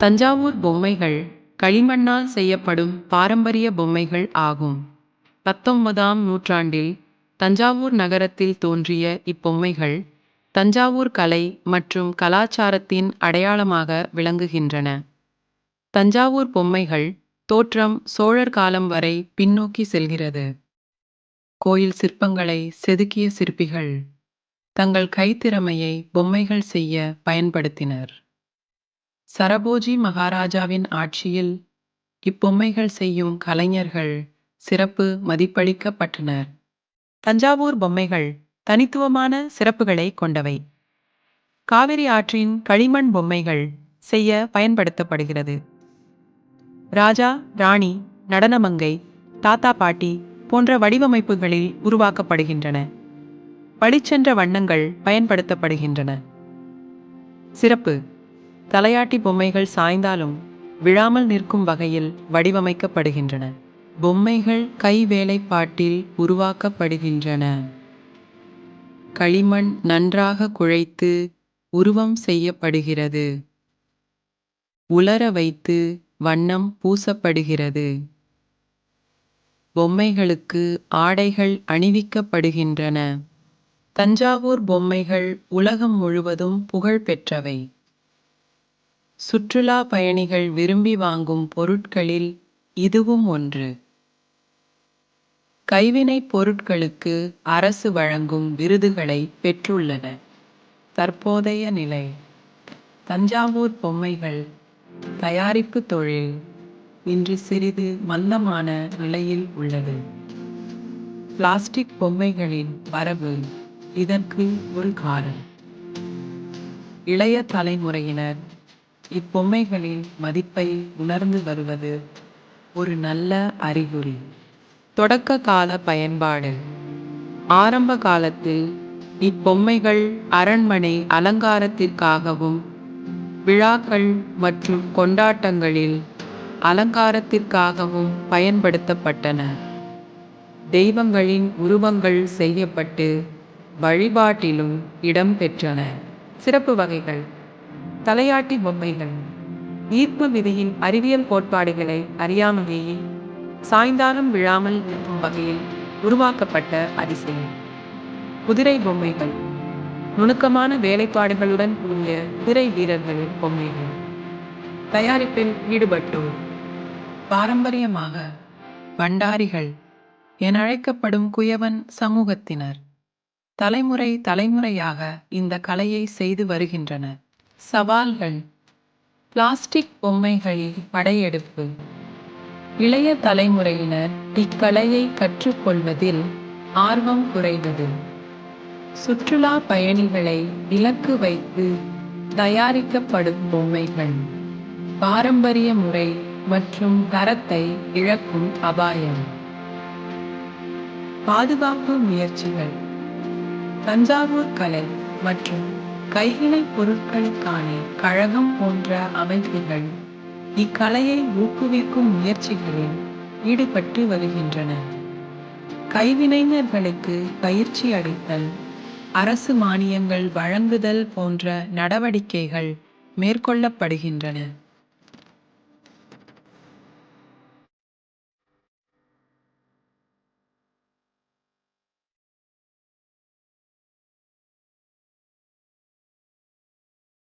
தஞ்சாவூர் பொம்மைகள் களிமண்ணால் செய்யப்படும் பாரம்பரிய பொம்மைகள் ஆகும். பத்தொன்பதாம் நூற்றாண்டில் தஞ்சாவூர் நகரத்தில் தோன்றிய இப்பொம்மைகள் தஞ்சாவூர் கலை மற்றும் கலாச்சாரத்தின் அடையாளமாக விளங்குகின்றன. தஞ்சாவூர் பொம்மைகள் தோற்றம் சோழர் காலம் வரை பின்னோக்கி செல்கிறது. கோயில் சிற்பங்களை செதுக்கிய சிற்பிகள் தங்கள் கைத்திறமையை பொம்மைகள் செய்ய பயன்படுத்தினர். சரபோஜி மகாராஜாவின் ஆட்சியில் இப்பொம்மைகள் செய்யும் கலைஞர்கள் சிறப்பு மதிப்பளிக்கப்பட்டனர். தஞ்சாவூர் பொம்மைகள் தனித்துவமான சிறப்புகளைக் கொண்டவை. காவிரி ஆற்றின் களிமண் பொம்மைகள் செய்ய பயன்படுத்தப்படுகிறது. ராஜா ராணி நடனமங்கை தாத்தா பாட்டி போன்ற வடிவமைப்புகளில் உருவாக்கப்படுகின்றன. பளிச்சென்ற வண்ணங்கள் பயன்படுத்தப்படுகின்றன. சிறப்பு தலையாட்டி பொம்மைகள் சாய்ந்தாலும் விழாமல் நிற்கும் வகையில் வடிவமைக்கப்படுகின்றன. பொம்மைகள் கைவேலைப்பாட்டில் உருவாக்கப்படுகின்றன. களிமண் நன்றாக குழைத்து உருவம் செய்யப்படுகிறது. உலர வைத்து வண்ணம் பூசப்படுகிறது. பொம்மைகளுக்கு ஆடைகள் அணிவிக்கப்படுகின்றன. தஞ்சாவூர் பொம்மைகள் உலகம் முழுவதும் புகழ் பெற்றவை. சுற்றுலா பயணிகள் விரும்பி வாங்கும் பொருட்களில் இதுவும் ஒன்று. கைவினைப் பொருட்களுக்கு அரசு வழங்கும் விருதுகளை பெற்றுள்ளன. தற்போதைய நிலை தஞ்சாவூர் பொம்மைகள் தயாரிப்பு தொழில் இன்று சிறிது மந்தமான நிலையில் உள்ளது. பிளாஸ்டிக் பொம்மைகளின் வரவு இதற்கு ஒரு காரணம். இளைய தலைமுறையினர் இப்பொம்மைகளின் மதிப்பை உணர்ந்து வருவது ஒரு நல்ல அறிகுறி. தொடக்க கால பயன்பாடு ஆரம்ப காலத்தில் இப்பொம்மைகள் அரண்மனை அலங்காரத்திற்காகவும் விழாக்கள் மற்றும் கொண்டாட்டங்களில் அலங்காரத்திற்காகவும் பயன்படுத்தப்பட்டன. தெய்வங்களின் உருவங்கள் செய்யப்பட்டு வழிபாட்டிலும் இடம்பெற்றன சிறப்பு வகைகள் தலையாட்டி பொம்மைகள் ஈர்ப்பு விதியின் அறிவியல் கோட்பாடுகளை அறியாமலேயே சாய்ந்தாலும் விழாமல் நிற்கும் வகையில் உருவாக்கப்பட்ட அதிசயம். குதிரை பொம்மைகள் நுணுக்கமான வேலைப்பாடுகளுடன் கூடிய குதிரை வீரர்களின் பொம்மைகள். தயாரிப்பில் ஈடுபட்டோர் பாரம்பரியமாக பண்டாரிகள் என அழைக்கப்படும் குயவன் சமூகத்தினர் தலைமுறை தலைமுறையாக இந்த கலையை செய்து வருகின்றனர். சவால்கள் பிளாஸ்டிக் பொம்மைகளில் படையெடுப்பு இளைய தலைமுறையினர் இக்கலையை கற்றுக்கொள்வதில் ஆர்வம் குறைவது. சுற்றுலா பயணிகளை இலக்கு வைத்து தயாரிக்கப்படும் பொம்மைகள் பாரம்பரிய முறை மற்றும் தரத்தை இழக்கும் அபாயம். பாதுகாப்பு முயற்சிகள் தஞ்சாவூர் கலை மற்றும் கைவினைப் பொருட்களுக்கான கழகம் போன்ற அமைப்புகள் இக்கலையை ஊக்குவிக்கும் முயற்சிகளில் ஈடுபட்டு வருகின்றன. கைவினைஞர்களுக்கு பயிற்சி அளித்தல் அரசு மானியங்கள் வழங்குதல் போன்ற நடவடிக்கைகள் மேற்கொள்ளப்படுகின்றன.